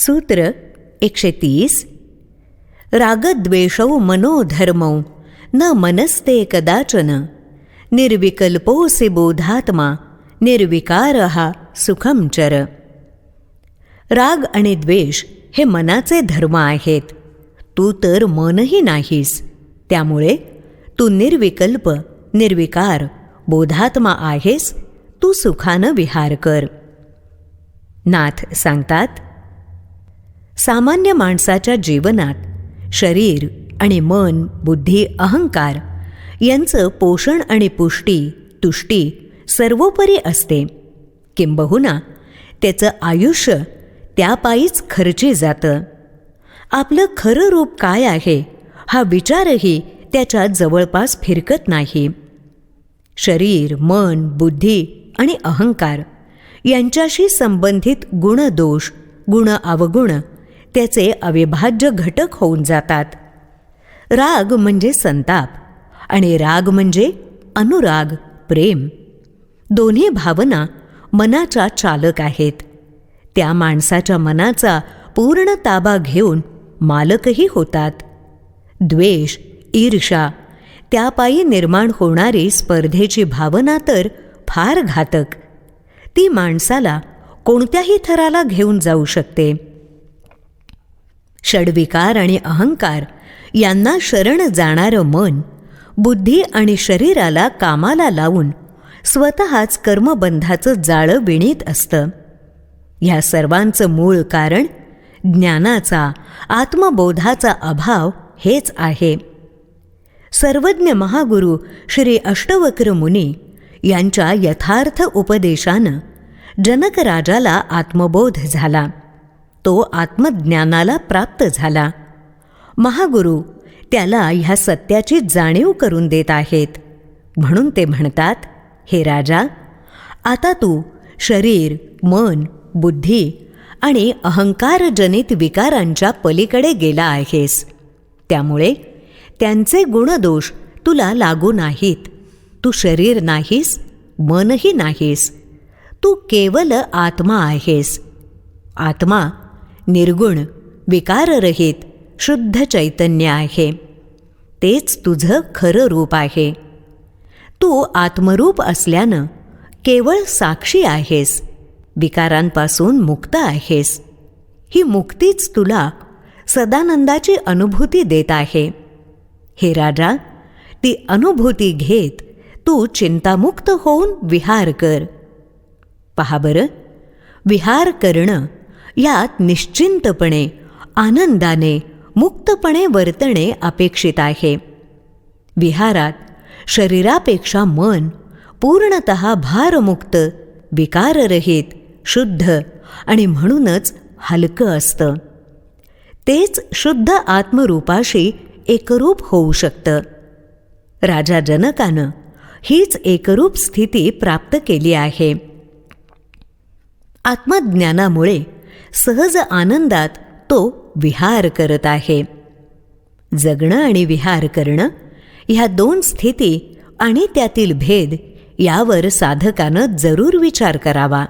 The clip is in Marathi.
सूत्र एकशे तीस रागद्वेषौ मनोधर्मौ न मनस्ते कदाचन निर्विकल्पोऽसि बोधात्मा निर्विकार हा सुखम चर। राग आणि द्वेष हे मनाचे धर्म आहेत. तू तर मनही नाहीस. त्यामुळे तू निर्विकल्प निर्विकार बोधात्मा आहेस. तू सुखानं विहार कर. नाथ सांगतात सामान्य माणसाच्या जीवनात शरीर आणि मन बुद्धी अहंकार यांचं पोषण आणि पुष्टी तुष्टी सर्वोपरी असते. किंबहुना त्याचं आयुष्य त्यापायीच खर्ची जातं. आपलं खरं रूप काय आहे हा विचारही त्याच्या जवळपास फिरकत नाही. शरीर मन बुद्धी आणि अहंकार यांच्याशी संबंधित गुणदोष गुण अवगुण त्याचे अविभाज्य घटक होऊन जातात. राग म्हणजे संताप आणि राग म्हणजे अनुराग प्रेम. दोन्ही भावना मनाच्या चालक आहेत. त्या माणसाच्या मनाचा पूर्ण ताबा घेऊन मालकही होतात. द्वेष ईर्षा त्यापायी निर्माण होणारी स्पर्धेची भावना तर फार घातक. ती माणसाला कोणत्याही थराला घेऊन जाऊ शकते. षडविकार आणि अहंकार यांना शरण जाणारं मन बुद्धी आणि शरीराला कामाला लावून स्वतःच कर्मबंधाचं जाळं विणीत असतं. ह्या सर्वांचं मूळ कारण ज्ञानाचा आत्मबोधाचा अभाव हेच आहे. सर्वज्ञ महागुरु श्री अष्टवक्र मुनी यांच्या यथार्थ उपदेशानं जनकराजाला आत्मबोध झाला. तो आत्मज्ञानाला प्राप्त झाला. महागुरु त्याला ह्या सत्याची जाणीव करून देत आहेत. म्हणून ते म्हणतात हे राजा आता तू शरीर मन बुद्धी आणि अहंकारजनित विकारांच्या पलीकडे गेला आहेस. त्यामुळे त्यांचे गुणदोष तुला लागू नाहीत. तू शरीर नाहीस मनही नाहीस. तू केवल आत्मा आहेस. आत्मा निर्गुण विकाररहित शुद्ध चैतन्य आहे. तेच तुझं खरं रूप आहे. तू आत्मरूप असल्यानं केवळ साक्षी आहेस विकारांपासून मुक्त आहेस. ही मुक्तीच तुला सदानंदाची अनुभूती देत आहे. हे राजा ती अनुभूती घेत तू चिंतामुक्त होऊन विहार कर. पहा बरं विहार करणं यात निश्चिंतपणे आनंदाने मुक्तपणे वर्तणे अपेक्षित आहे. विहारात शरीरापेक्षा मन पूर्णत भारमुक्त विकाररहित शुद्ध आणि म्हणूनच हलकं असतं. तेच शुद्ध आत्मरूपाशी एकरूप होऊ शकतं. राजा जनकानं हीच एकरूप स्थिती प्राप्त केली आहे. आत्मज्ञानामुळे सहज आनंदात तो विहार करत आहे. जगणं आणि विहार करणं ह्या दोन स्थिती आणि त्यातील भेद यावर साधकानं जरूर विचार करावा.